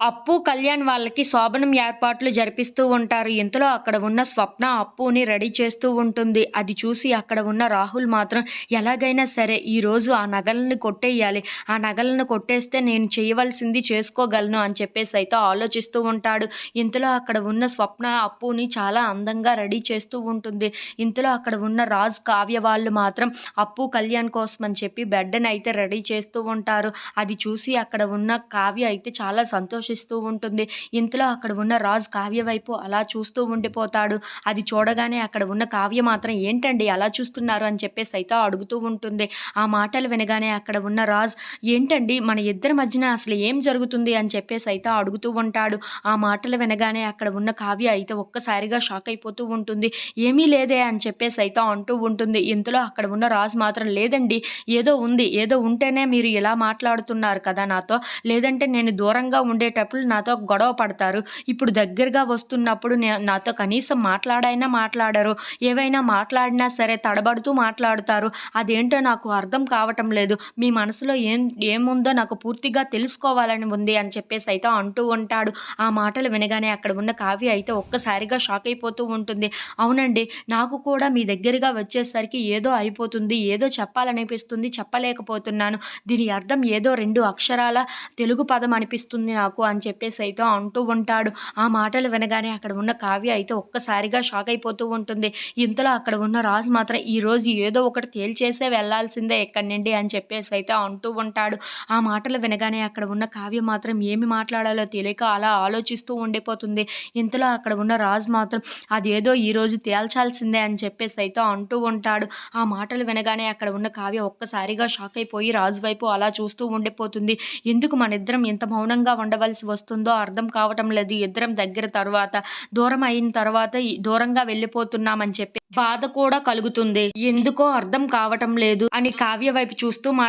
అప్పు కళ్యాణ్ వాళ్ళకి శోభనం ఏర్పాట్లు జరిపిస్తూ ఉంటారు. ఇంతలో అక్కడ ఉన్న స్వప్న అప్పుని రెడీ చేస్తూ ఉంటుంది. అది చూసి అక్కడ ఉన్న రాహుల్ మాత్రం ఎలాగైనా సరే ఈరోజు ఆ నగలను కొట్టేయాలి. ఆ నగలను కొట్టేస్తే నేను చేయవలసింది చేసుకోగలను అని చెప్పేసి అయితే ఆలోచిస్తూ ఉంటాడు. ఇంతలో అక్కడ ఉన్న స్వప్న అప్పుని చాలా అందంగా రెడీ చేస్తూ ఉంటుంది. ఇంతలో అక్కడ ఉన్న రాజ్ కావ్య వాళ్ళు మాత్రం అప్పు కళ్యాణ్ కోసం అని చెప్పి బెడ్ని అయితే రెడీ చేస్తూ ఉంటారు. అది చూసి అక్కడ ఉన్న కావ్య అయితే చాలా సంతోషం ఆలోచిస్తూ ఉంటుంది. ఇంతలో అక్కడ ఉన్న రాజ్ కావ్య వైపు అలా చూస్తూ ఉండిపోతాడు. అది చూడగానే అక్కడ ఉన్న కావ్య మాత్రం ఏంటండి అలా చూస్తున్నారు? అని చెప్పేసి అయితే అడుగుతూ ఉంటుంది. ఆ మాటలు వినగానే అక్కడ ఉన్న రాజ్ ఏంటండి మన ఇద్దరి మధ్యన అసలు ఏం జరుగుతుంది? అని చెప్పేసి అయితే అడుగుతూ ఉంటాడు. ఆ మాటలు వినగానే అక్కడ ఉన్న కావ్య అయితే ఒక్కసారిగా షాక్ అయిపోతూ ఉంటుంది. ఏమీ లేదే అని చెప్పేసి అయితే అంటూ ఉంటుంది. ఇంతలో అక్కడ ఉన్న రాజ్ మాత్రం లేదండి ఏదో ఉంది. ఏదో ఉంటేనే మీరు ఇలా మాట్లాడుతున్నారు కదా నాతో. లేదంటే నేను దూరంగా వచ్చేటప్పుడు నాతో గొడవ పడతారు. ఇప్పుడు దగ్గరగా వస్తున్నప్పుడు నాతో కనీసం మాట్లాడైనా మాట్లాడరు. ఏవైనా మాట్లాడినా సరే తడబడుతూ మాట్లాడుతారు. అదేంటో నాకు అర్థం కావటం లేదు. మీ మనసులో ఏం ఏముందో నాకు పూర్తిగా తెలుసుకోవాలని ఉంది అని చెప్పేసి అయితే అంటూ ఉంటాడు. ఆ మాటలు వినగానే అక్కడ ఉన్న కావ్య అయితే ఒక్కసారిగా షాక్ అయిపోతూ ఉంటుంది. అవునండి నాకు కూడా మీ దగ్గరగా వచ్చేసరికి ఏదో అయిపోతుంది ఏదో చెప్పాలనిపిస్తుంది చెప్పలేకపోతున్నాను. దీని అర్థం ఏదో రెండు అక్షరాల తెలుగు పదం అనిపిస్తుంది నాకు అని చెప్పేసి అయితే అంటూ ఉంటాడు. ఆ మాటలు వినగానే అక్కడ ఉన్న కావ్య అయితే ఒక్కసారిగా షాక్ అయిపోతూ ఉంటుంది. ఇంతలో అక్కడ ఉన్న రాజు మాత్రం ఈరోజు ఏదో ఒకటి తేల్చేసే వెళ్ళాల్సిందే ఎక్కడి నుండి అని చెప్పేసి అయితే అంటూ ఉంటాడు. ఆ మాటలు వినగానే అక్కడ ఉన్న కావ్య మాత్రం ఏమి మాట్లాడాలో తెలియక అలా ఆలోచిస్తూ ఉండిపోతుంది. ఇంతలో అక్కడ ఉన్న రాజు మాత్రం అదేదో ఈ రోజు తేల్చాల్సిందే అని చెప్పేసి అయితే అంటూ ఉంటాడు. ఆ మాటలు వినగానే అక్కడ ఉన్న కావ్య ఒక్కసారిగా షాక్ అయిపోయి రాజు వైపు అలా చూస్తూ ఉండిపోతుంది. ఎందుకు మన ఇద్దరం ఇంత మౌనంగా ఉండవలసి వస్తుందో అర్థం కావటం లేదు. ఇద్దరం దగ్గర తర్వాత దూరం అయిన తర్వాత దూరంగా వెళ్ళిపోతున్నామని చెప్పి బాధ కూడా కలుగుతుంది. ఎందుకో అర్థం కావటం లేదు అని కావ్య వైపు చూస్తూ మా